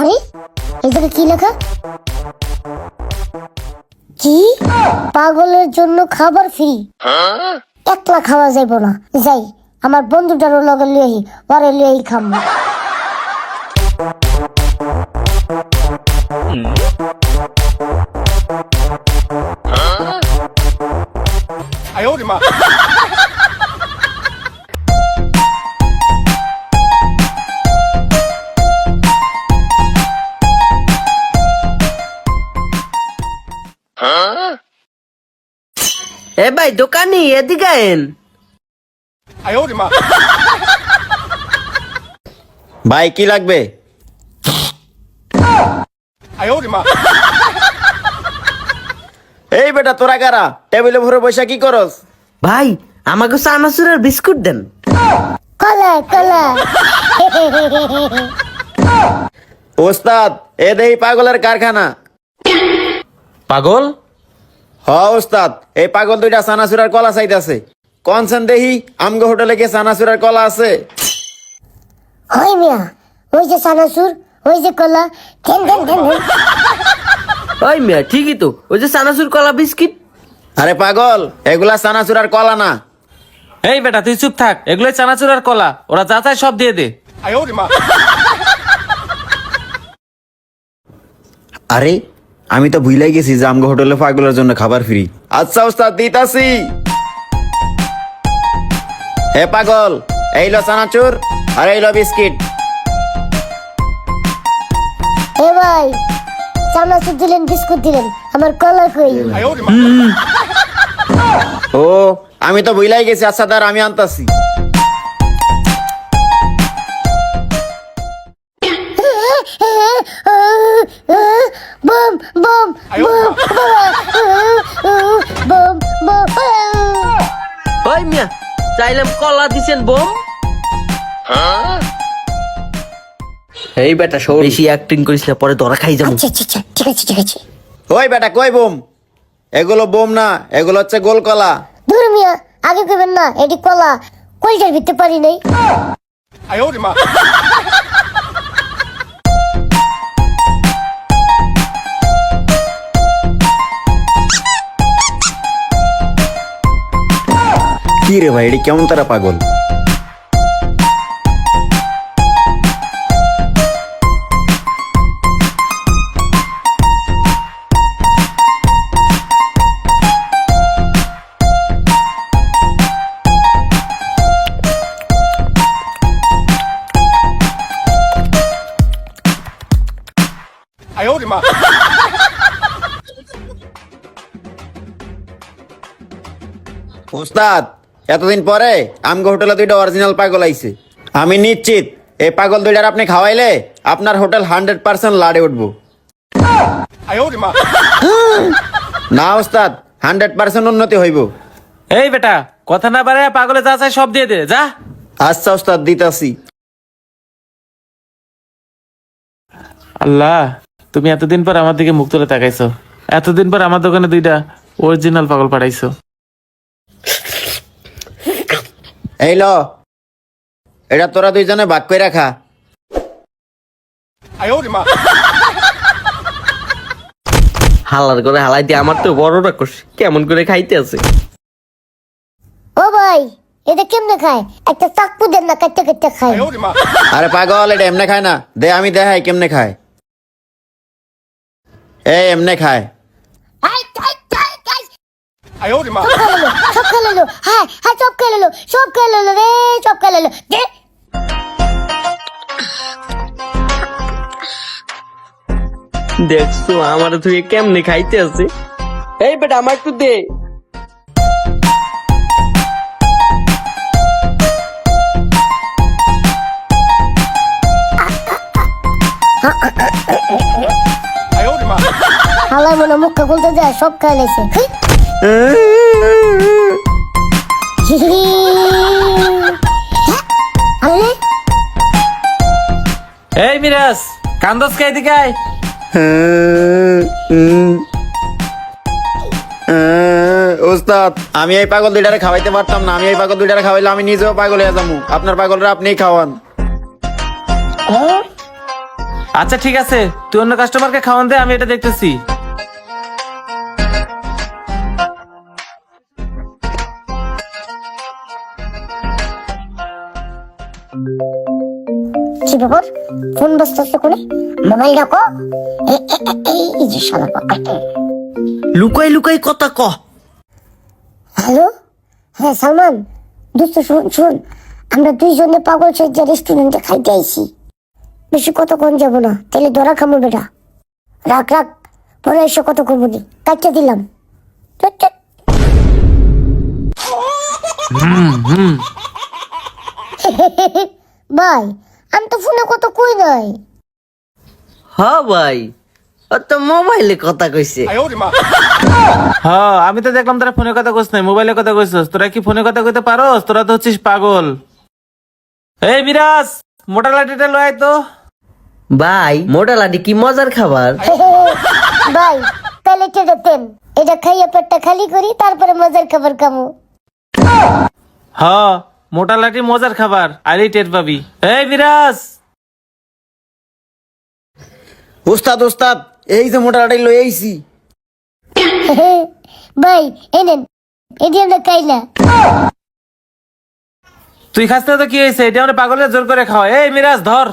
আরে এই জায়গায় কি লেখা? কি? পাগলের জন্য খাবার ফ্রি। একলা খাওয়া যাইব না। যাই আমার বন্ধুটারও লগে লিয়ে পরে লিয়ে খাম। এ ভাই দোকানি এদিকে আইন ভাই কি লাগবে এই বেটা তোরা কারা? টেবিলে ভরে বসে কি করস? ভাই আমাকে বিস্কুট দেন। কলা কলা। ওস্তাদ এ দেহি পাগলের কারখানা। পাগল? হ ওস্তাদ এই পাগল দুইটা সানাসুরার কলা চাইতেছে। কনসেন দেহি আমগো হোটেলে কি সানাসুরার কলা আছে? হয় মিয়া ওই যে সানাসুর ওই যে কলা ঠেন ঠেন ঠেন। ওই মিয়া ঠিকই তো। ওই যে চানাচুর কলা বিস্কিট। আরে পাগল এগুলা সানাসুরার কলা না। এই বেটা তুই চুপ থাক। এগুলোই চানাচুর আর কলা। ওরা যা চায় সব দিয়ে দে। আরে আমি তো ভুলে গেছি যে আমগো হোটেলে পাগলের জন্য খাবার ফ্রি। আচ্ছা ওস্তাদ দিতাছি। হে পাগল এই লো চানাচুর আর এই লো বিস্কিট। এ ভাই চানাচুর দিলেন বিস্কুট দিলেন আমার কলা কই? ও আমি তো ভুলাই গেছি আচ্ছা তার আমি আনতাছি। বম বম বম বম বম ওই মিয়া চাইলাম কলা দিছেন বোম। এই বেটা শোন। বেশি অ্যাক্টিং করিস না পরে ধরা খাই যাব। আচ্ছা আচ্ছা আচ্ছা ঠিক আছে ঠিক আছে। ওই বেটা কই বোম? এগুলো বোম না এগুলো হচ্ছে গোল কলা। দূর মিয়া আগে কইবেন না এটি কলা। কলটার ভিতরে পারি নাই। কি রে ভাই এটি কেমন তারা পাগল? ওস্তাদ এতদিন পরে আমগো হোটেলে দুইটা অরিজিনাল পাগল আইছে। আমি নিশ্চিত এই পাগল দুইটার আপনি খাওয়াইলে আপনার হোটেল হান্ড্রেড পার্সেন্ট লাড়ে উঠবো। না ওস্তাদ হান্ড্রেড পার্সেন্ট উন্নতি হইব। এই বেটা কথা না পারে পাগলে যা চায় সব দিয়ে দে যা। আচ্ছা ওস্তাদ দিতাছি। আল্লাহ তুমি এতদিন পর আমার দিকে মুখ তুলে তাকাইছো। এতদিন পর আমার দোকানে দুইটা অরিজিনাল পাগল পাঠাইছো। এই ল। এটা তোরা দুইজনে ভাগ করে রাখা। হালার করে হালাই দিয়ে আমার তো বড় রাক্ষস কেমন করে খাইতে আছে? ও ভাই এটা কেমনে খায়? একটা চাকু দেন না কাটতে কাটতে খায়। আরে পাগল এটা এমনে খায় না। দে আমি দেখাই কেমনে খায়। এই এমনে খায়। সব খেয়ে নিলো, সব খেয়ে নিলো। হ্যাঁ হ্যাঁ সব খেয়ে নিলো, সব খেয়ে নিলো রে সব খেয়ে নিলো। দে। দেখছ আমার তুই কেমনে খাইতে আছে এই বেটা আমার একটু দে হালাই মনে মুখটা খুলতে যায় সব খেয়ে নিয়েছে আরে এই মিরাজ কান্দস কে এদিকে আয়। ওস্তাদ আমি এই পাগল দুইটারে খাওয়াইতে পারতাম না। আমি এই পাগল দুইটারে খাওয়াইলে আমি নিজেও পাগল হয়ে যাব। আপনার পাগলরা আপনিই খাওয়ান। আচ্ছা ঠিক আছে। তুই অন্য কাস্টমারকে খাওয়ান দে আমি এটা দেখতেছি। ফোন বসতেছে করে মোবাইল রাখো এই- যে শালা পাকাটা। লুকাই লুকাই কথা ক। হ্যালো? হ্যাঁ সালমান দোস্ত শুন শুন আমরা দুইজনে পাগল সজ্জা রেস্টুরেন্টে খাইতে আইছি। বেশি কতক্ষণ যাব না তাহলে ধরা খামো বেটা। রাখ রাখ পরে এসে কত করব নি কাটতে দিলাম। ভাই আমি তো ফোনে কত কই নাই। হ ভাই ও তো মোবাইলে কথা কইছে। হ্যাঁ আমি তো দেখলাম তোরা ফোনে কথা কইস নাই মোবাইলে কথা কইছস। তোরা কি ফোনে কথা কইতে পারোস? তোরা তো হচ্ছিস পাগল। এই মিরাজ মোটা লাঠিটা লয় তো। ভাই মোটা লাডি কি মজার খাবার? ভাই তাহলে এটা দেন। এটা খাইয়ে পেটটা খালি করি তারপরে মজার খাবার খামো। হ্যাঁ মোটা লাঠি মজার খাবার আরে টের পাবি। এই মিরাজ ওস্তাদ ওস্তাদ এই যে মোটা লাটাই লই আইছি। ভাই এনেন এটি আমরা খাইলা তুই খাসতে তো কি হয়েছে? এটা আমরা পাগলের জোর করে খাওয়া এই মিরাজ ধর।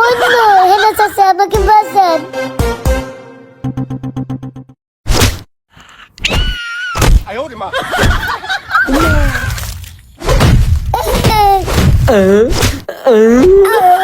ওই নো হেনা চাচা আমাকে বাঁচান। 嗯嗯。